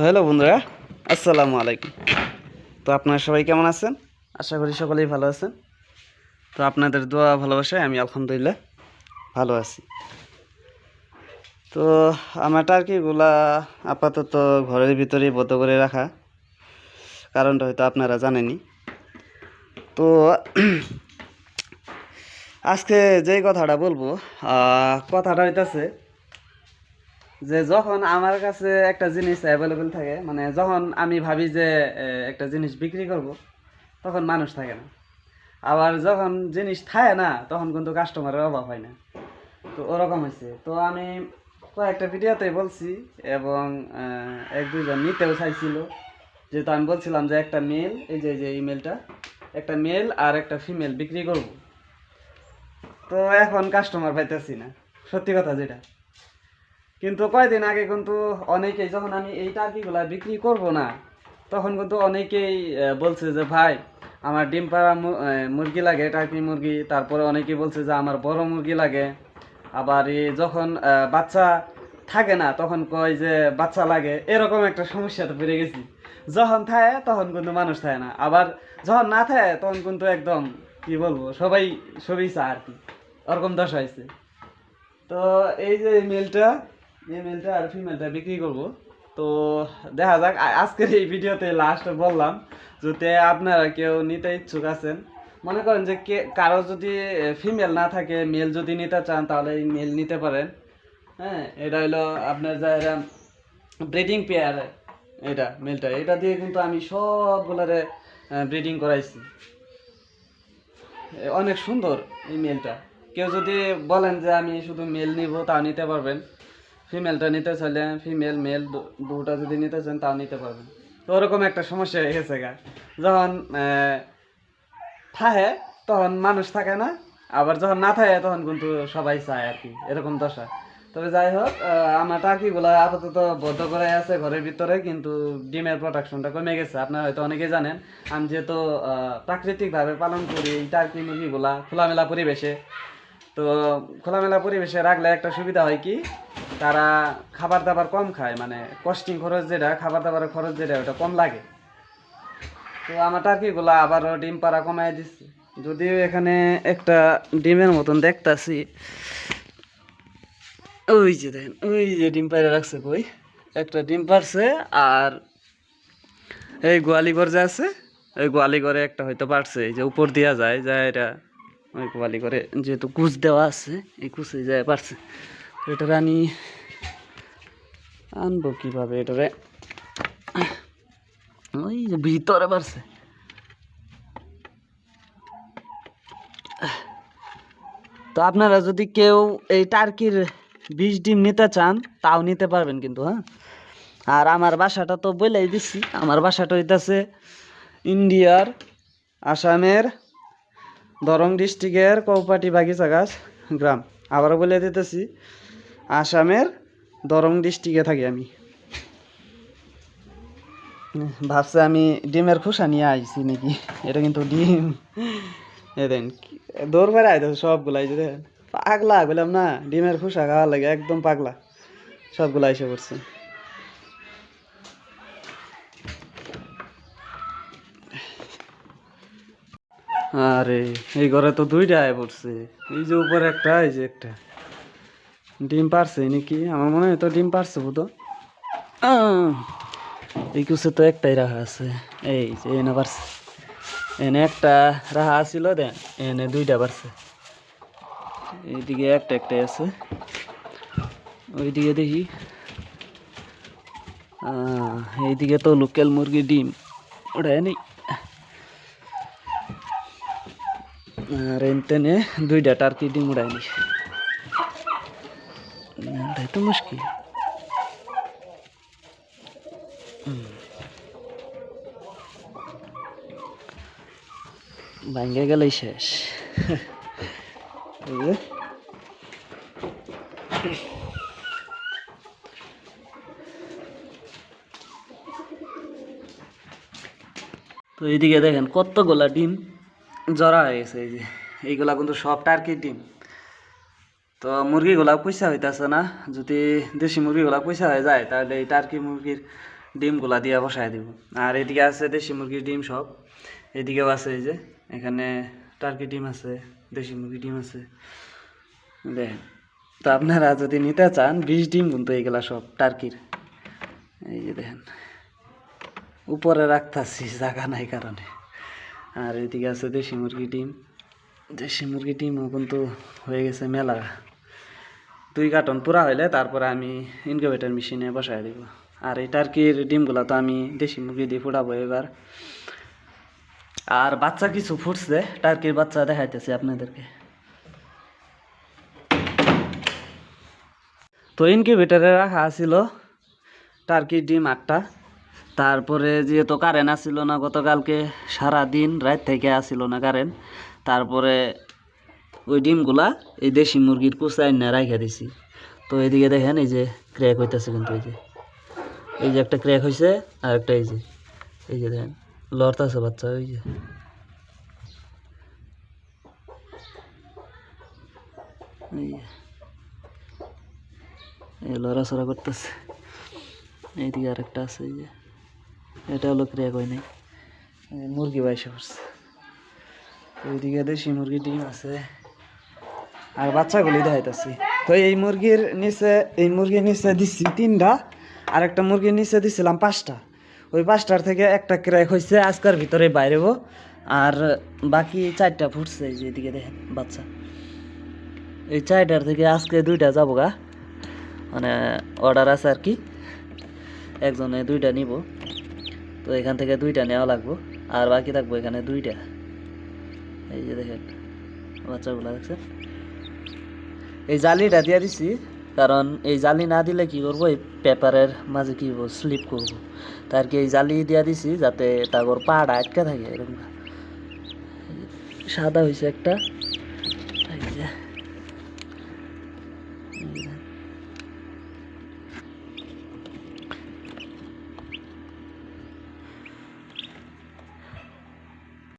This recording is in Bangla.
হ্যালো বন্ধুরা, আসসালামু আলাইকুম। তো আপনারা সবাই কেমন আছেন? আশা করি সকলেই ভালো আছেন। তো আপনাদের দোয়া ভালোবাসায় আমি আলহামদুলিল্লাহ ভালো আছি। তো আমার টার্কিগুলা আপাতত ঘরের ভিতরেই বদ্ধ করে রাখা। কারণটা হয়তো আপনারা জানেনই। তো আজকে যেই কথাটা বলব কথাটা হইতাছে যে যখন আমার কাছে একটা জিনিস অ্যাভেলেবেল থাকে মানে যখন আমি ভাবি যে একটা জিনিস বিক্রি করব, তখন মানুষ থাকে না। আবার যখন জিনিস থাকে না, তখন কিন্তু কাস্টমারের অভাব হয় না। তো ওরকম হয়েছে। তো আমি কয়েকটা ভিডিওতে বলছি এবং এক দুইজন নিতেও চাইছিল। যেহেতু আমি বলছিলাম যে একটা মেল এই যে যে ইমেলটা একটা মেল আর একটা ফিমেল বিক্রি করব। তো এখন কাস্টমার পাইতেছি না। সত্যি কথা যেটা। কিন্তু কয়দিন আগে কিন্তু অনেকেই যখন আমি এই টার্কিগুলা বিক্রি করব না, তখন কিন্তু অনেকেই বলছে যে, ভাই, আমার ডিম পাড়া মুরগি লাগে, টার্কি মুরগি। তারপরে অনেকেই বলছে যে, আমার বড় মুরগি লাগে। আবার যখন বাচ্চা থাকে না, তখন কয় যে, বাচ্চা লাগে। এরকম একটা সমস্যাতে পড়ে গেছি। যখন থাকে, তখন কিন্তু মানুষ থাকে না। আবার যখন না থাকে, তখন কিন্তু একদম, কি বলব, সবাই, সবই চা আর কি। ওরকম দশা হয়েছে। তো এই যে মেলটা মেলটা আর ফিমেলটা বিক্রি করব। তো দেখা যাক আজকের এই ভিডিওতে লাস্ট বললাম, যদি আপনারা কেউ নিতে ইচ্ছুক আছেন, মনে করেন যে কে কারও যদি ফিমেল না থাকে মেল যদি নিতে চান, তাহলে এই মেল নিতে পারেন। হ্যাঁ এটা হলো আপনার যা এরা ব্রিডিং পেয়ার এটা মেলটা এটা দিয়ে কিন্তু আমি সবগুলারে ব্রিডিং করাইছি। অনেক সুন্দর এই মেলটা কেউ যদি বলেন যে আমি শুধু মেল নিব তা নিতে পারবেন। ফিমেলটা নিতে চাইলে ফিমেল মেল দুটা যদি নিতে চান, তাও নিতে পারবেন। তো ওরকম একটা সমস্যা হয়ে গেছে গা। যখন থাকে, তখন মানুষ থাকে না। আবার যখন না থাকে, তখন কিন্তু সবাই চায় আর কি। এরকম দশা। তবে যাই হোক আমার টার্কিগুলো আপাতত বদ্ধ করে আছে ঘরের ভিতরে, কিন্তু ডিমের প্রোডাকশনটা কমে গেছে। আপনারা হয়তো অনেকেই জানেন, আমি যেহেতু প্রাকৃতিকভাবে পালন করি এই টার্কি মুরগিগুলা খোলামেলা পরিবেশে। তো খোলামেলা পরিবেশে রাখলে একটা সুবিধা হয় কি? তারা খাবার দাবার কম খায় মানে কস্টিং খরচ যেটা খাবার দাবারের খরচ যেটা, ওটা কম লাগে। তো আমার টার্কিগুলা আবারও ডিম পাড়া কমাই দিচ্ছে। যদিও এখানে একটা ডিমের মতন দেখতাছি, ওই যে দেখেন ওই যে ডিম পাড়া রাখছে কই? একটা ডিম পারছে আর এই গোয়ালি ঘর যে আছে ওই গোয়ালি ঘরে একটা হয়তো পারছে এই যে উপর দেওয়া যায় যা এটা, ওই গোয়ালি ঘরে যেহেতু কুচ দেওয়া আছে, এই কুচে যায় পারছে এটারে আনি আনব কীভাবে এটারে? ওই যে ভিতরে পারছে তো আপনারা যদি কেউ এই টার্কির বিষ ডিম নিতে চান, তাও নিতে পারবেন কিন্তু হ্যাঁ? আর আমার বাসাটা তো বলেই দিচ্ছি আমার বাসাটা হইতেছে ইন্ডিয়ার আসামের দরং ডিস্ট্রিক্টের কৌপাটি বাগিচা গাছ গ্রাম। আবারও বলে দিতেছি আসামের দরং ডিস্ট্রিক্টে থাকি আমি। ভাবছে আমি ডিমের খোসা নিয়ে আইছি নাকি? এটা কিন্তু ডিম। এ দেন, দৌড় বেড়ে আইতে সবগুলা যে দেখেন পাগলা, বললাম না, ডিমের খোসা খাওয়া লাগে, একদম পাগলা। সবগুলা এসে পড়ছে। আরে, এই ঘরে তো দুইটা আয় পড়ছে। এই যে উপরে একটা, এই যে একটা। ডিম পারছে নাকি? আমার মনে হয় তো ডিম পারছে বুধ এই কুসে তো একটাই রাখা আছে। এই যে এনে পারছে। এনে একটা রাখা আছিল দেন, এনে দুইটা পারছে। এইদিকে একটা একটাই আছে। ওইদিকে দেখি। এইদিকে তো লোকাল মুরগি ডিম। ওটা নেই। আর এনতেনে দুইটা টার্কি ডিম উড়ায়নি এটাই তো মুশকিল ভাঙ্গে গেলেই শেষ। তো এইদিকে দেখেন কতগুলা ডিম জড়া হয়ে গেছে, এই যে। এইগুলা কিন্তু সব টার্কির ডিম। তো মুরগিগুলা পয়সা হইতাছে না। যদি দেশি মুরগিগুলা পয়সা হয়ে যায়, তাহলে এই টার্কি মুরগির ডিমগুলা দিয়ে বসায় দিব। আর এদিকে আছে দেশি মুরগির ডিম সব। এদিকেও আছে এই যে, এখানে টার্কি ডিম আছে, দেশি মুরগির ডিম আছে। দেখেন, তো আপনারা যদি নিতে চান, বিশ ডিম কিন্তু এইগুলা সব টার্কির। এই যে দেখেন, উপরে রাখতাছি, জায়গা নাই কারণে। আর এদিকে আছে দেশি মুরগি ডিম। দেশি মুরগি ডিমও কিন্তু হয়ে গেছে মেলা। দুই কার্টন পুরা হইলে তারপরে আমি ইনকিউবেটর মেশিনে বসাই দিব। আর এই টার্কির ডিমগুলো তো আমি দেশি মুরগি দিয়ে ফুটাবো এবার। আর বাচ্চা কিছু ফুটছে, টার্কির বাচ্চা দেখাইতেছি আপনাদেরকে। তো ইনকিউবেটারে রাখা ছিল টার্কির ডিম আটটা। তারপরে যেহেতু কারেন্ট আসছিল না, গতকালকে সারা দিন রাত থেকে আসছিল না কারেন্ট তারপরে ওই ডিমগুলা এই দেশি মুরগির কুচাই না রাখা দিছি। তো এদিকে দেখেন এই যে ক্র্যাক হইতেছে কিন্তু এই যে। এই যে একটা ক্র্যাক হয়েছে আর একটা এই যে। এই যে দেখেন, লড়তেছে বাচ্চা, ওই যে। এই লড়াচড়া করতেছে। এইদিকে আরেকটা আছে, এই যে। এটা হলো ক্র্যাক হয় নাই। মুরগি বাইসে পড়ছে ওইদিকে দেশি মুরগি ডিম আছে। আর বাচ্চাগুলি দেখাইতেছি তো এই মুরগির নিচে, এই মুরগির নিচে দিচ্ছি তিনটা আর একটা মুরগির নিচে দিছিলাম পাঁচটা। ওই পাঁচটার থেকে একটা ক্র্যাক হয়েছে আজকের ভিতরে বাইরেব। আর বাকি চারটা ফুটছে এই যে এদিকে দেখেন বাচ্চা। এই চারটার থেকে আজকে দুইটা যাব গা। মানে অর্ডার আছে আর কি। একজনে দুইটা নিব। তো এখান থেকে দুইটা নেওয়া লাগবো। আর বাকি থাকব এখানে দুইটা। এই যে দেখেন বাচ্চাগুলো দেখছেন? এই জালিটা দিয়ে দিছি, কারণ এই জালি না দিলে কি করব? এই পেপারের মাঝে কি করব? স্লিপ করব। তার কি এই জালি দিয়ে দিছি যাতে তাগর পাড়া আটকে থাকে, এরকম। সাদা হয়েছে একটা।